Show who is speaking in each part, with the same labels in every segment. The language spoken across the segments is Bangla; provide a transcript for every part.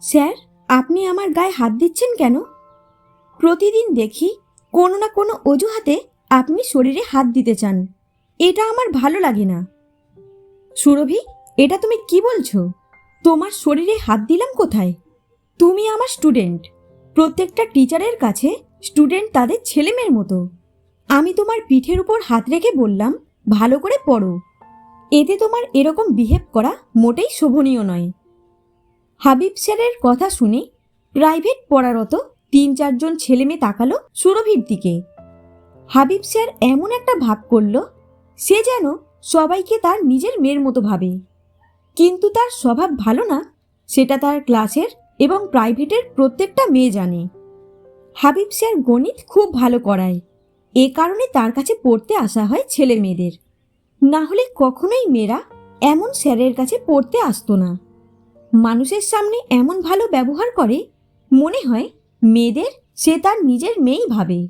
Speaker 1: স্যার, আপনি আমার গায়ে হাত দিচ্ছেন কেন? প্রতিদিন দেখি কোনো না কোনো অজুহাতে আপনি শরীরে হাত দিতে চান। এটা আমার ভালো লাগে না। সুরভি, এটা তুমি কি বলছো? তোমার শরীরে হাত দিলাম কোথায়? তুমি আমার স্টুডেন্ট। প্রত্যেকটা টিচারের কাছে স্টুডেন্ট তাদের ছেলেমেয়ের মতো। আমি তোমার পিঠের উপর হাত রেখে বললাম, ভালো করে পড়ো। এতে তোমার এরকম বিহেভ করা মোটেই শোভনীয় নয়। হাবিব স্যারের কথা শুনে প্রাইভেট পড়ারত তিন চারজন ছেলে মেয়ে তাকালো সুরভির দিকে। হাবিব স্যার এমন একটা ভাব করল, সে যেন সবাইকে তার নিজের মেয়ের মতো ভাবে। কিন্তু তার স্বভাব ভালো না, সেটা তার ক্লাসের এবং প্রাইভেটের প্রত্যেকটা মেয়ে জানে। হাবিব স্যার গণিত খুব ভালো করায়, এ কারণে তার কাছে পড়তে আসা হয় ছেলে মেয়েদের। না হলে কখনোই মেয়েরা এমন স্যারের কাছে পড়তে আসতো না। মানুষের সামনে এমন ভালো ব্যবহার করে, মনে হয় মেয়েদের সে তার নিজের মেয়েই ভাবে।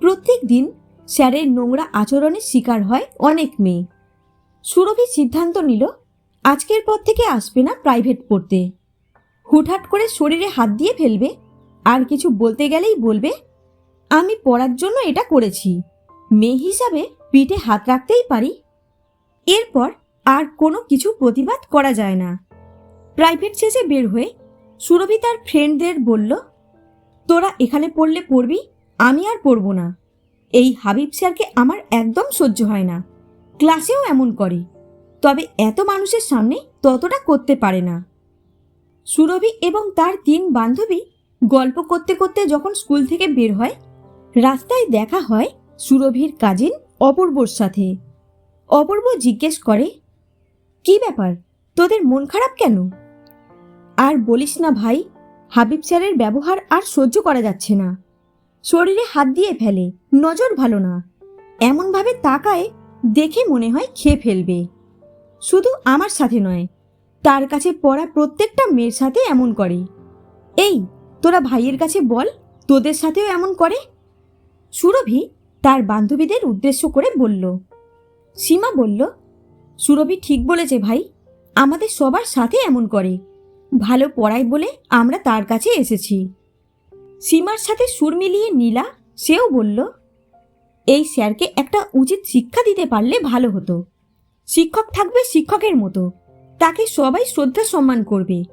Speaker 1: প্রত্যেক দিন স্যারের নোংরা আচরণের শিকার হয় অনেক মেয়ে। সুরভি সিদ্ধান্ত নিল, আজকের পর থেকে আসবে না প্রাইভেট পড়তে। হুটহাট করে শরীরে হাত দিয়ে ফেলবে, আর কিছু বলতে গেলেই বলবে, আমি পড়ার জন্য এটা করেছি। মেয়ে হিসাবে পিঠে হাত রাখতেই পারি। এরপর আর কোনো কিছু প্রতিবাদ করা যায় না। প্রাইভেট শেষে বের হয়ে সুরভি তার ফ্রেন্ডদের বলল, তোরা এখানে পড়লে পড়বি, আমি আর পড়ব না। এই হাবিব স্যারকে আমার একদম সহ্য হয় না। ক্লাসেও এমন করে। তবে এত মানুষের সামনে ততটা করতে পারে না। সুরভি এবং তার তিন বান্ধবী গল্প করতে করতে যখন স্কুল থেকে বের হয়, রাস্তায় দেখা হয় সুরভির কাজিন অপূর্বর সাথে। অপূর্ব জিজ্ঞেস করে, কি ব্যাপার? তোদের মন খারাপ কেন? আর বলিস না ভাই, হাবিব স্যারের ব্যবহার আর সহ্য করা যাচ্ছে না। শরীরে হাত দিয়ে ফেলে, নজর ভালো না। এমনভাবে তাকায়, দেখে মনে হয় খেয়ে ফেলবে। শুধু আমার সাথে নয়, তার কাছে পড়া প্রত্যেকটা মেয়ের সাথে এমন করে। এই, তোরা ভাইয়ের কাছে বল, তোদের সাথেও এমন করে? সুরভি তার বান্ধবীদের উদ্দেশ্য করে বলল। সীমা বলল, সুরভি ঠিক বলেছে ভাই, আমাদের সবার সাথে এমন করে। ভালো পড়ায় বলে আমরা তার কাছে এসেছি। সীমার সাথে সুর মিলিয়ে নীলা সেও বলল, এই স্যারকে একটা উচিত শিক্ষা দিতে পারলে ভালো হতো। শিক্ষক থাকবে শিক্ষকের মতো। তাকে সবাই শ্রদ্ধা সম্মান করবে।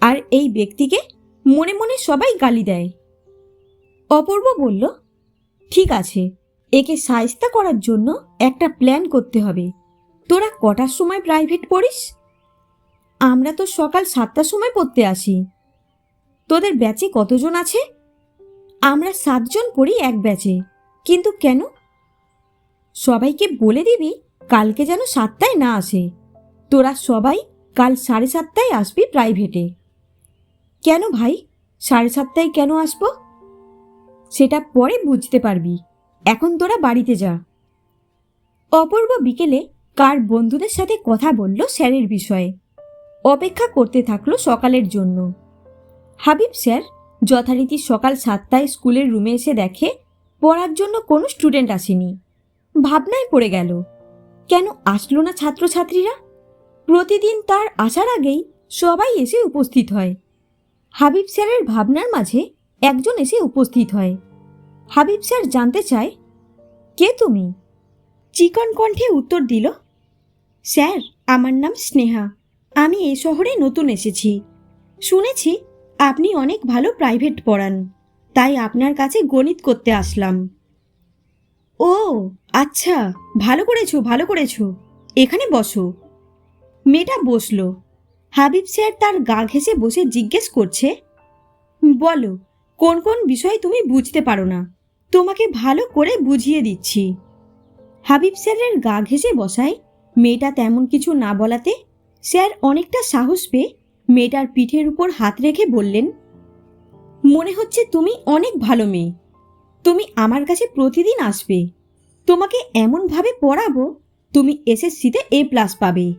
Speaker 1: আর এই ব্যক্তিকে মনে মনে সবাই গালি দেয়। অপূর্ব বলল, ঠিক আছে, একে সায়স্তা করার জন্য একটা প্ল্যান করতে হবে। তোরা কটার সময় প্রাইভেট পড়িস? আমরা তো সকাল সাতটার সময় পড়তে আসি। তোদের ব্যাচে কতজন আছে? আমরা সাতজন পড়ি এক ব্যাচে। কিন্তু কেন? সবাইকে বলে দিবি কালকে যেন সাতটায় না আসে। তোরা সবাই কাল সাড়ে সাতটায় আসবি প্রাইভেটে। কেন ভাই? সাড়ে সাতটায় কেন আসব? সেটা পরে বুঝতে পারবি। এখন তোরা বাড়িতে যা। অপূর্ব বিকেলে কার বন্ধুদের সাথে কথা বলল স্যারের বিষয়ে। অপেক্ষা করতে থাকল সকালের জন্য। হাবিব স্যার যথারীতি সকাল সাতটায় স্কুলের রুমে এসে দেখে, পড়ার জন্য কোনো স্টুডেন্ট আসেনি। ভাবনায় পড়ে গেল, কেন আসলো না ছাত্রছাত্রীরা? প্রতিদিন তার আসার আগেই সবাই এসে উপস্থিত হয়। হাবিব স্যারের ভাবনার মাঝে একজন এসে উপস্থিত হয়। হাবিব স্যার জানতে চায়, কে তুমি? চিকন কণ্ঠে উত্তর দিল, স্যার, আমার নাম স্নেহা। আমি এই শহরে নতুন এসেছি। শুনেছি আপনি অনেক ভালো প্রাইভেট পড়ান। তাই আপনার কাছে গণিত করতে আসলাম। ও আচ্ছা ভালো করেছ ভালো করেছ। এখানে বসো। মেয়েটা বসল। হাবিব স্যার তার গা ঘেঁষে বসে জিজ্ঞেস করছে, বলো, কোন কোন বিষয় তুমি বুঝতে পারো না? তোমাকে ভালো করে বুঝিয়ে দিচ্ছি। হাবিব স্যারের গা ঘেঁষে বসায় মেয়েটা তেমন কিছু না বলাতে স্যার অনেকটা সাহস পেয়ে মেয়েটার পিঠের উপর হাত রেখে বললেন, মনে হচ্ছে তুমি অনেক ভালো মেয়ে। তুমি আমার কাছে প্রতিদিন আসবে। তোমাকে এমনভাবে পড়াবো, তুমি এসএসসিতে এ প্লাস পাবে।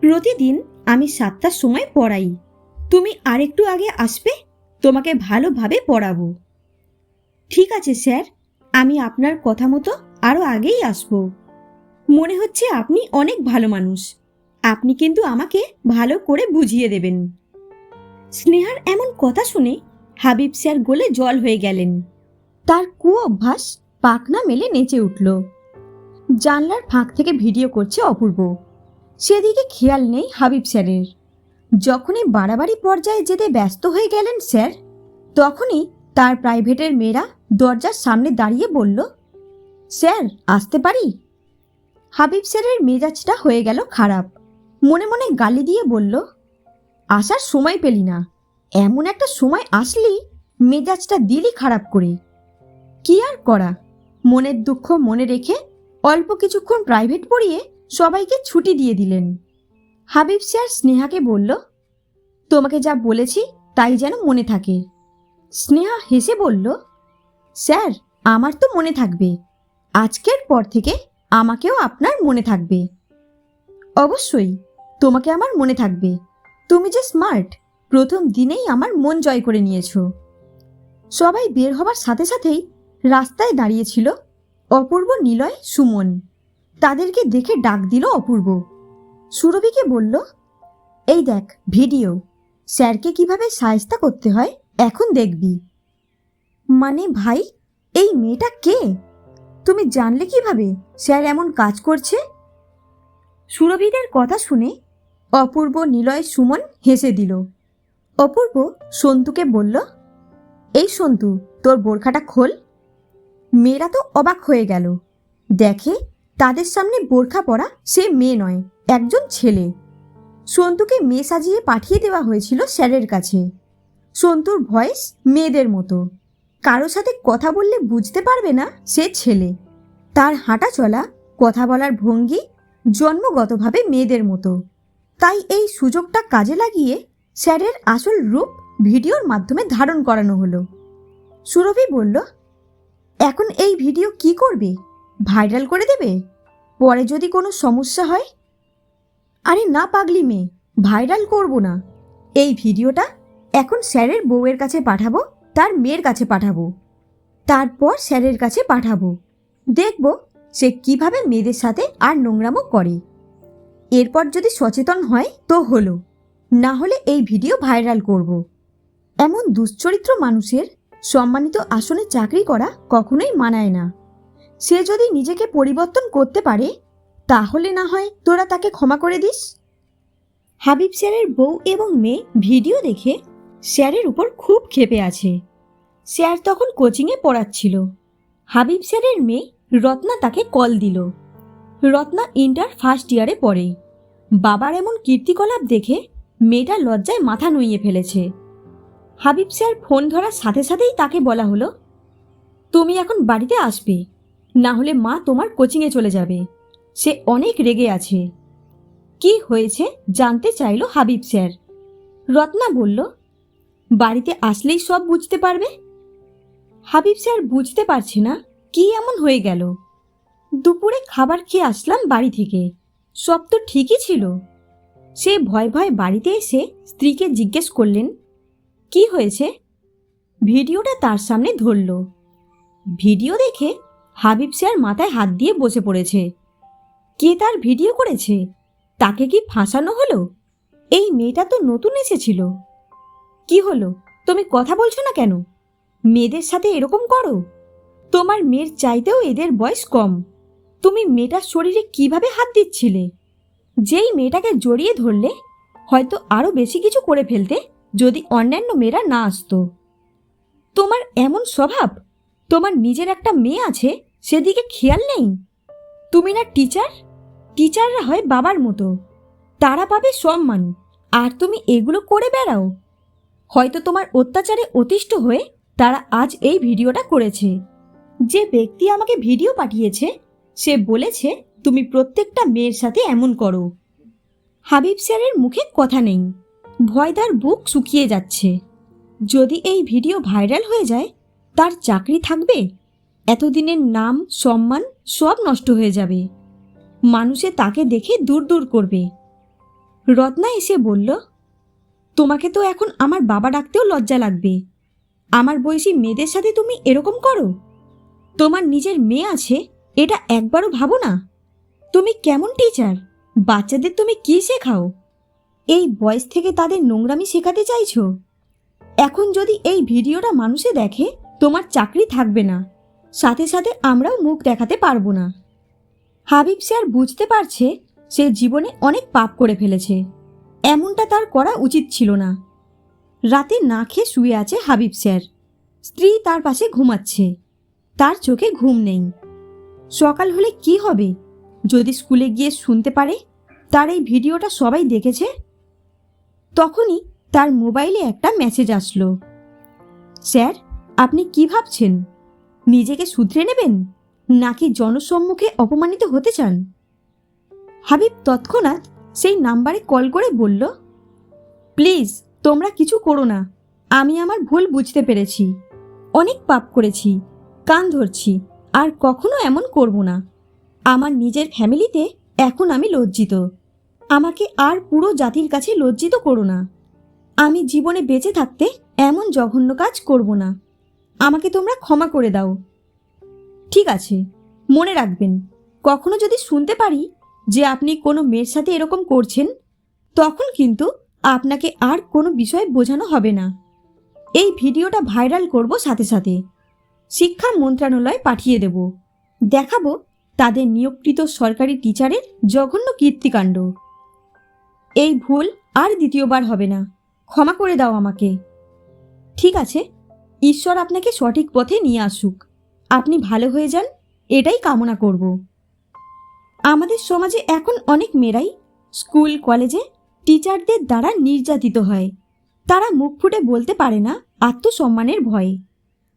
Speaker 1: প্রতিদিন আমি সাতটার সময় পড়াই। তুমি আরেকটু আগে আসবে, তোমাকে ভালোভাবে পড়াবো। ঠিক আছে স্যার, আমি আপনার কথা মতো আরও আগেই আসব। মনে হচ্ছে আপনি অনেক ভালো মানুষ। আপনি কিন্তু আমাকে ভালো করে বুঝিয়ে দেবেন। স্নেহার এমন কথা শুনে হাবিব স্যার গোলে জল হয়ে গেলেন। তার কু অভ্যাস পাকনা মেলে নেচে উঠল। জানলার ফাঁক থেকে ভিডিও করছে অপূর্ব। সেদিকে খেয়াল নেই হাবিব স্যারের। যখনই বাড়াবাড়ি পর্যায়ে যেতে ব্যস্ত হয়ে গেলেন স্যার, তখনই তার প্রাইভেটের মেয়েরা দরজার সামনে দাঁড়িয়ে বলল, স্যার, আসতে পারি? হাবিব স্যারের মেজাজটা হয়ে গেল খারাপ। মনে মনে গালি দিয়ে বলল, আসার সময় পেলি না। এমন একটা সময় আসলি, মেজাজটা দিলি খারাপ করে। কি আর করা? মনের দুঃখ মনে রেখে অল্প কিছুক্ষণ প্রাইভেট পড়িয়ে সবাইকে ছুটি দিয়ে দিলেন। হাবিব স্যার স্নেহাকে বলল, তোমাকে যা বলেছি, তাই যেন মনে থাকে। স্নেহা হেসে বলল, স্যার, আমার তো মনে থাকবে। আজকের পর থেকে আমাকেও আপনার মনে থাকবে। অবশ্যই তোমাকে আমার মনে থাকবে। তুমি যে স্মার্ট প্রথম দিনেই আমার মন জয় করে নিয়েছ। সবাই বের হবার সাথে সাথেই রাস্তায় দাঁড়িয়েছিল অপূর্ব নিলয়, সুমন। তাদেরকে দেখে ডাক দিল অপূর্ব। সুরভিকে বলল, এই দেখ, ভিডিও। স্যারকে কীভাবে সায়স্তা করতে হয়, এখন দেখবি। মানে ভাই, এই মেয়েটা কে? তুমি জানলে কীভাবে? স্যার এমন কাজ করছে? সুরভিদের কথা শুনে অপূর্ব নিলয় সুমন হেসে দিল। অপূর্ব সন্তুকে বলল, এই সন্তু, তোর বোরখাটা খোল। মেয়েরা তো অবাক হয়ে গেল। দেখে তাদের সামনে বোরখা পরা সে মেয়ে নয়, একজন ছেলে। সন্তুকে মেয়ে সাজিয়ে পাঠিয়ে দেওয়া হয়েছিল স্যারের কাছে। সন্তুর ভয়েস মেয়েদের মতো। কারও সাথে কথা বললে বুঝতে পারবে না সে ছেলে। তার হাঁটা চলা কথা বলার ভঙ্গি জন্মগতভাবে মেয়েদের মতো। তাই এই সুযোগটা কাজে লাগিয়ে স্যারের আসল রূপ ভিডিওর মাধ্যমে ধারণ করানো হলো। সুরভি বলল, এখন এই ভিডিও কি করবে? ভাইরাল করে দেবে? পরে যদি কোনো সমস্যা হয়? আরে না পাগলি মেয়ে, ভাইরাল করব না। এই ভিডিওটা এখন স্যারের বউয়ের কাছে পাঠাবো, তার মেয়ের কাছে পাঠাবো। তারপর স্যারের কাছে পাঠাবো। দেখব সে কীভাবে মেয়েদের সাথে আর নোংরামো করে। এরপর যদি সচেতন হয়, তো হলো। না হলে এই ভিডিও ভাইরাল করব। এমন দুশ্চরিত্র মানুষের সম্মানিত আসনে চাকরি করা কখনোই মানায় না। সে যদি নিজেকে পরিবর্তন করতে পারে, তাহলে না হয় তোরা তাকে ক্ষমা করে দিস। হাবিব স্যারের বউ এবং মেয়ে ভিডিও দেখে স্যারের উপর খুব ক্ষেপে আছে। স্যার তখন কোচিংয়ে পড়াচ্ছিল। হাবিব স্যারের মেয়ে রত্না তাকে কল দিল। রত্না ইন্টার ফার্স্ট ইয়ারে পড়ে। বাবার এমন কীর্তিকলাপ দেখে মেয়েটা লজ্জায় মাথা নুইয়ে ফেলেছে। হাবিব স্যার ফোন ধরার সাথে সাথেই তাকে বলা হলো, তুমি এখন বাড়িতে আসবে, না হলে মা তোমার কোচিংয়ে চলে যাবে। সে অনেক রেগে আছে। কি হয়েছে জানতে চাইলো হাবিব স্যার। রত্না বলল, বাড়িতে আসলেই সব বুঝতে পারবে? হাবিব স্যার বুঝতে পারছে না কি এমন হয়ে গেল। দুপুরে খাবার খেয়ে আসলাম বাড়ি থেকে। সব তো ঠিকই ছিল। সে ভয় ভয় বাড়িতে এসে স্ত্রীকে জিজ্ঞেস করলেন, কি হয়েছে? ভিডিওটা তার সামনে ধরল। ভিডিও দেখে হাবিব স্যার মাথায় হাত দিয়ে বসে পড়েছে। কে তার ভিডিও করেছে? তাকে কি ফাঁসানো হলো? এই মেয়েটা তো নতুন এসেছিল। কি হলো? তুমি কথা বলছো না কেন? মেয়েদের সাথে এরকম করো? তোমার মেয়ের চাইতেও এদের বয়স কম। তুমি মেয়েটার শরীরে কীভাবে হাত দিচ্ছিলে? যেই মেয়েটাকে জড়িয়ে ধরলে, হয়তো আরও বেশি কিছু করে ফেলতে যদি অন্যান্য মেয়েরা না আসতো। তোমার এমন স্বভাব? তোমার নিজের একটা মেয়ে আছে, সেদিকে খেয়াল নেই? তুমি না টিচার? টিচাররা হয় বাবার মতো। তারা পাবে সম্মান। আর তুমি এগুলো করে বেড়াও। হয়তো তোমার অত্যাচারে অতিষ্ঠ হয়ে তারা আজ এই ভিডিওটা করেছে। যে ব্যক্তি আমাকে ভিডিও পাঠিয়েছে সে বলেছে, তুমি প্রত্যেকটা মেয়ের সাথে এমন করো। হাবিব স্যারের মুখে কথা নেই। ভয় তার বুক শুকিয়ে যাচ্ছে। যদি এই ভিডিও ভাইরাল হয়ে যায়, তার চাকরি থাকবে? এতদিনের নাম, সম্মান সব নষ্ট হয়ে যাবে। মানুষে তাকে দেখে দূর দূর করবে। রত্না এসে বলল, তোমাকে তো এখন আমার বাবা ডাকতেও লজ্জা লাগবে। আমার বয়সী মেয়েদের সাথে তুমি এরকম করো? তোমার নিজের মেয়ে আছে এটা একবারও ভাবো না। তুমি কেমন টিচার বাচ্চাদের তুমি কি শেখাও? এই বয়স থেকে তাদের নোংরামি শেখাতে চাইছো? এখন যদি এই ভিডিওটা মানুষে দেখে, তোমার চাকরি থাকবে না। সাথে সাথে আমরাও মুখ দেখাতে পারব না। হাবিব স্যার বুঝতে পারছে, সে জীবনে অনেক পাপ করে ফেলেছে। এমনটা তার করা উচিত ছিল না। রাতে না খেয়ে শুয়ে আছে হাবিব স্যার। স্ত্রী তার পাশে ঘুমাচ্ছে। তার চোখে ঘুম নেই। সকাল হলে কি হবে? যদি স্কুলে গিয়ে শুনতে পারে, তার এই ভিডিওটা সবাই দেখেছে? তখনই তার মোবাইলে একটা মেসেজ আসলো। স্যার, আপনি কি ভাবছেন? নিজেকে শুধরে নেবেন? নাকি জনসম্মুখে অপমানিত হতে চান? হাবিব তৎক্ষণাৎ সেই নাম্বারে কল করে বলল, প্লিজ, তোমরা কিছু করো না। আমি আমার ভুল বুঝতে পেরেছি। অনেক পাপ করেছি, কান ধরছি আর কখনো এমন করব না। আমার নিজের ফ্যামিলিতে এখন আমি লজ্জিত। আমাকে আর পুরো জাতির কাছে লজ্জিত করো না। আমি জীবনে বেঁচে থাকতে এমন জঘন্য কাজ করব না। আমাকে তোমরা ক্ষমা করে দাও। ঠিক আছে, মনে রাখবেন, কখনো যদি শুনতে পারি যে আপনি কোনো মেয়ের সাথে এরকম করছেন, তখন কিন্তু আপনাকে আর কোনো বিষয় বোঝানো হবে না। এই ভিডিওটা ভাইরাল করব সাথে সাথে। শিক্ষা মন্ত্রণালয় পাঠিয়ে দেব। দেখাবো তাদের নিয়োগকৃত সরকারি টিচারের জঘন্য কীর্তিকাণ্ড। এই ভুল আর দ্বিতীয়বার হবে না। ক্ষমা করে দাও আমাকে। ঠিক আছে, ঈশ্বর আপনাকে সঠিক পথে নিয়ে আসুক। আপনি ভালো হয়ে যান, এটাই কামনা করব। আমাদের সমাজে এখন অনেক মেয়েরাই স্কুল, কলেজে টিচারদের দ্বারা নির্যাতিত হয়। তারা মুখ ফুটে বলতে পারে না আত্মসম্মানের ভয়ে।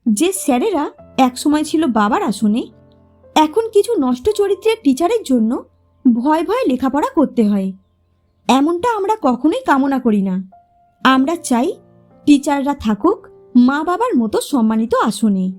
Speaker 1: যে স্যারেরা একসময় ছিল বাবার আসনে, এখন কিছু নষ্ট চরিত্রের টিচারের জন্য ভয় ভয় লেখাপড়া করতে হয়। এমনটা আমরা কখনোই কামনা করি না। আমরা চাই টিচাররা থাকুক মা বাবার মতো সম্মানিত আসনে।